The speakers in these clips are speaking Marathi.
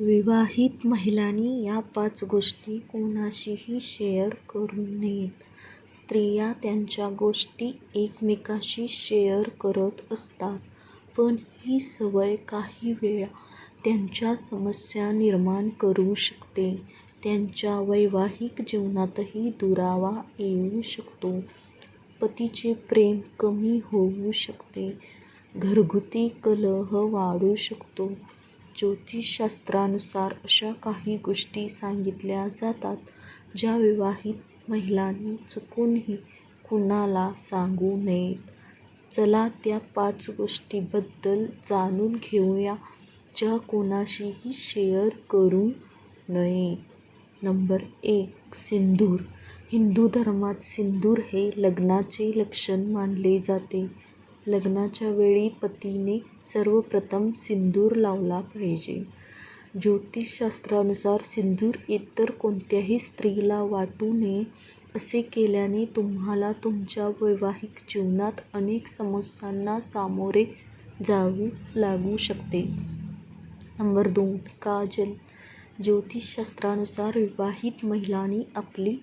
विवाहित महिलांनी या पाच गोष्टी कोणाशीही शेअर करू नयेत. स्त्रिया त्यांच्या गोष्टी एकमेकाशी शेअर करत असतात. पण ही सवय काही वेळा त्यांच्या समस्या निर्माण करू शकते. त्यांच्या वैवाहिक जीवनातही दुरावा येऊ शकतो. पतीचे प्रेम कमी होऊ शकते. घरगुती कलह वाढू शकतो. ज्योतिषशास्त्रानुसार अशा काही गोष्टी सांगितल्या जातात ज्या विवाहित महिलांनी चुकूनही कुणाला सांगू नयेत. चला त्या पाच गोष्टींबद्दल जाणून घेऊया ज्या कोणाशीही शेअर करू नये. नंबर एक सिंदूर हिंदू धर्मात सिंदूर हे लग्नाचे लक्षण मानले जाते. लग्नाच्या वेळी पतीने सर्वप्रथम सिंदूर लावला पाहिजे. ज्योतिषशास्त्रानुसार सिंदूर इतर कोणत्याही स्त्रीला वाटू नये. असे केल्याने तुम्हाला तुमच्या वैवाहिक जीवनात अनेक समस्यांना सामोरे जावे लागू शकते. नंबर दोन काजल ज्योतिषशास्त्रानुसार विवाहित महिलांनी आपली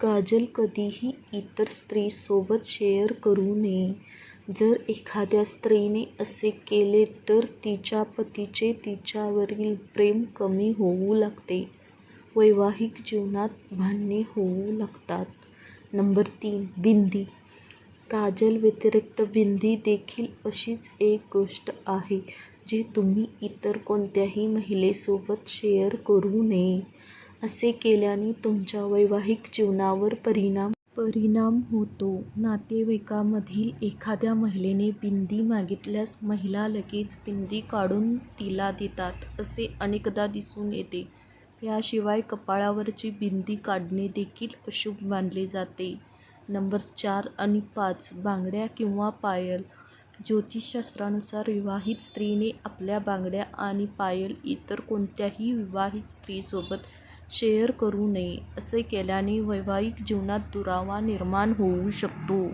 काजल कधीही इतर स्त्रीसोबत शेअर करू नये. जर एखाद्या स्त्रीने असे केले तर तिच्या पतीचे तिच्यावरील प्रेम कमी होऊ लागते. वैवाहिक जीवनात भांडणे होऊ लागतात. नंबर तीन बिंदी काजलव्यतिरिक्त बिंदी देखील अशीच एक गोष्ट आहे जी तुम्ही इतर कोणत्याही महिलेसोबत शेअर करू नये. असे केल्याने तुमच्या वैवाहिक जीवनावर परिणाम परिणाम होतो. नातेवाईकामधील एखाद्या महिलेने बिंदी मागितल्यास महिला लगेच बिंदी काढून तिला देतात असे अनेकदा दिसून येते. याशिवाय कपाळावरची बिंदी काढणे देखील अशुभ मानले जाते. नंबर चार आणि पाच बांगड्या किंवा पायल ज्योतिषशास्त्रानुसार विवाहित स्त्रीने आपल्या बांगड्या आणि पायल इतर कोणत्याही विवाहित स्त्रीसोबत शेअर करू नये. असे केल्याने वैवाहिक जीवनात दुरावा निर्माण होऊ शकतो.